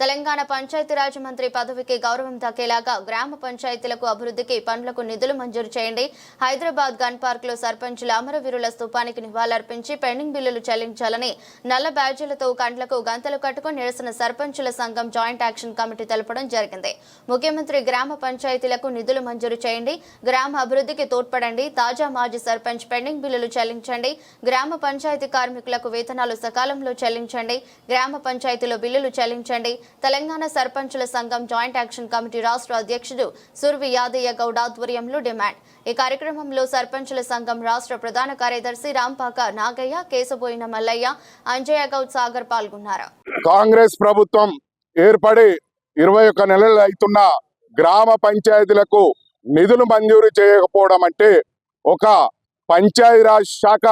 తెలంగాణ పంచాయతీరాజ్ మంత్రి పదవికి గౌరవం దక్కేలాగా గ్రామ పంచాయతీలకు అభివృద్ధికి పనులకు నిధులు మంజూరు చేయండి. హైదరాబాద్ గన్ పార్క్లో సర్పంచుల అమరవీరుల స్థూపానికి నివాళులర్పించి పెండింగ్ బిల్లులు చెల్లించాలని నల్ల బ్యాడ్జీలతో కండ్లకు గంతలు కట్టుకుని నిరసన సర్పంచుల సంఘం జాయింట్ యాక్షన్ కమిటీ తెలపడం జరిగింది. ముఖ్యమంత్రి గ్రామ పంచాయతీలకు నిధులు మంజూరు చేయండి. గ్రామ అభివృద్ధికి తోడ్పడండి. తాజా మాజీ సర్పంచ్ పెండింగ్ బిల్లులు చెల్లించండి. గ్రామ పంచాయతీ కార్మికులకు వేతనాలు సకాలంలో చెల్లించండి. గ్రామ పంచాయతీలో బిల్లులు చెల్లించండి. తెలంగాణ సర్పంచుల సంఘం జాయింట్ యాక్షన్ కమిటీ రాష్ట్ర అధ్యక్షుడు సుర్వి యాదయ్య గౌడ్ ఆధ్వర్యంలో డిమాండ్. ఈ కార్యక్రమంలో సర్పంచుల సంఘం రాష్ట్ర ప్రధాన కార్యదర్శి రాంపాక నాగయ్య కేశబోయిన మల్లయ్య అంజయ్య గౌడ్ సాగర్ పాల్గొన్నారు. కాంగ్రెస్ ప్రభుత్వం ఏర్పడి ఇరవై ఒక్క నెలలు అవుతున్న గ్రామ పంచాయతీలకు నిధులు మంజూరు చేయకపోవడం అంటే ఒక పంచాయతీరాజ్ శాఖ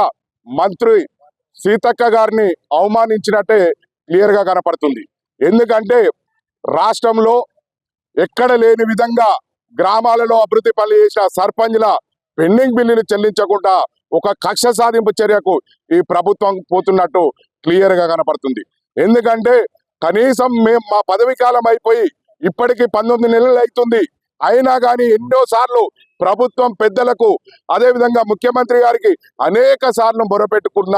మంత్రి సీతక్క గారిని అవమానించినట్టే క్లియర్గా కనపడుతుంది. ఎందుకంటే రాష్ట్రంలో ఎక్కడ లేని విధంగా గ్రామాలలో అభివృద్ధి పనులు చేసిన సర్పంచ్ల పెండింగ్ బిల్లులు చెల్లించకుండా ఒక కక్ష సాధింపు చర్యకు ఈ ప్రభుత్వం పోతున్నట్టు క్లియర్గా కనపడుతుంది. ఎందుకంటే కనీసం మేము మా పదవి కాలం అయిపోయి ఇప్పటికి పంతొమ్మిది నెలలు అవుతుంది. అయినా కానీ ఎన్నో సార్లు ప్రభుత్వం పెద్దలకు అదేవిధంగా ముఖ్యమంత్రి గారికి అనేక సార్లు మొరపెట్టుకున్న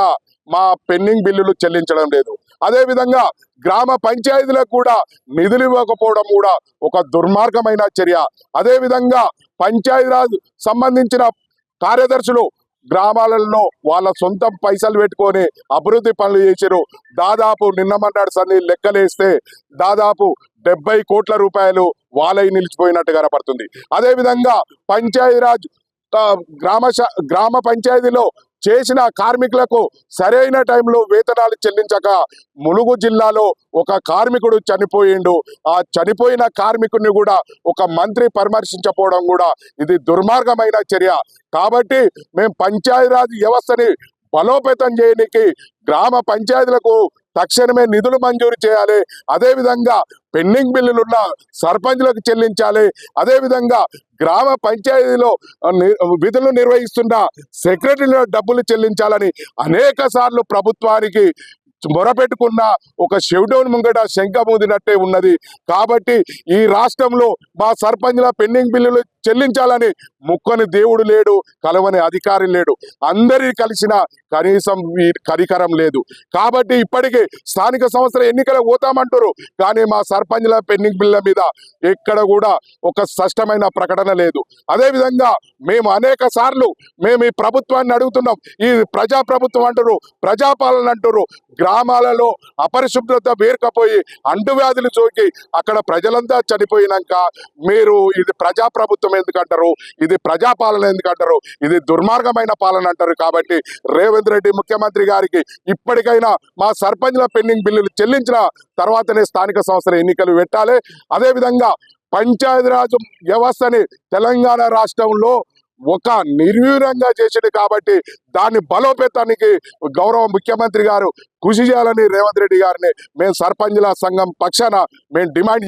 మా పెండింగ్ బిల్లులు చెల్లించడం లేదు. అదేవిధంగా గ్రామ పంచాయతీలకు కూడా నిధులు ఇవ్వకపోవడం కూడా ఒక దుర్మార్గమైన చర్య. అదేవిధంగా పంచాయతీరాజ్ సంబంధించిన కార్యదర్శులు గ్రామాలలో వాళ్ళ సొంత పైసలు పెట్టుకొని అభివృద్ధి పనులు చేసారు దాదాపు నిన్న మన్నాడు లెక్కలేస్తే దాదాపు డెబ్బై కోట్ల రూపాయలు వాళ్ళై నిలిచిపోయినట్టు కనపడుతుంది. అదేవిధంగా పంచాయతీరాజ్ గ్రామ శా- గ్రామ పంచాయతీలో చేసిన కార్మికులకు సరైన టైంలో వేతనాలు చెల్లించక ములుగు జిల్లాలో ఒక కార్మికుడు చనిపోయిండు. ఆ చనిపోయిన కార్మికుడిని కూడా ఒక మంత్రి పరామర్శించపోవడం కూడా ఇది దుర్మార్గమైన చర్య. కాబట్టి మేము పంచాయతీరాజ్ వ్యవస్థని బలోపేతం చేయడానికి గ్రామ పంచాయతీలకు తక్షణమే నిధులు మంజూరు చేయాలి. అదేవిధంగా పెండింగ్ బిల్లులున్న సర్పంచ్లకు చెల్లించాలి. అదే విధంగా గ్రామ పంచాయతీలో ని- విధులు నిర్వహిస్తున్న సెక్రటరీలో డబ్బులు చెల్లించాలని అనేక సార్లు ప్రభుత్వానికి మొరపెట్టుకున్న ఒక షెవ్డౌన్ ముంగట శంఖ ముదినట్టే ఉన్నది. కాబట్టి ఈ రాష్ట్రంలో మా సర్పంచ్ల పెండింగ్ బిల్లులు చెల్లించాలని ముక్కని దేవుడు లేడు కలవని అధికారి లేడు. అందరి కలిసిన కనీసం కరికరం లేదు. కాబట్టి ఇప్పటికే స్థానిక సంస్థల ఎన్నికలకు పోతామంటారు కానీ మా సర్పంచ్ల పెండింగ్ బిల్ల మీద ఎక్కడ కూడా ఒక స్పష్టమైన ప్రకటన లేదు. అదేవిధంగా మేము అనేక సార్లు మేము ఈ ప్రభుత్వాన్ని అడుగుతున్నాం. ఈ ప్రజా ప్రభుత్వం అంటారు ప్రజాపాలన అంటారు గ్రామాలలో అపరిశుభ్రత వేరుకపోయి అంటువ్యాధులు సోకి అక్కడ ప్రజలంతా చనిపోయినాక మీరు ఇది ప్రజా ప్రభుత్వం ఎందుకంటారు? ఇది ప్రజాపాలన ఎందుకంటారు? ఇది దుర్మార్గమైన పాలన అంటారు కాబట్టి రేవంత్ రెడ్డి ముఖ్యమంత్రి గారికి ఇప్పటికైనా మా సర్పంచ్ల పెండింగ్ బిల్లులు చెల్లించిన తర్వాతనే స్థానిక సంస్థల ఎన్నికలు పెట్టాలి. అదేవిధంగా పంచాయతీరాజ్ వ్యవస్థని తెలంగాణ రాష్ట్రంలో ఒక నిర్వీర్యంగా చేసింది కాబట్టి దాన్ని బలోపేతానికి గౌరవ ముఖ్యమంత్రి గారు కృషి చేయాలని రేవంత్ రెడ్డి గారిని మేము సర్పంచ్ల సంఘం పక్షాన మేము డిమాండ్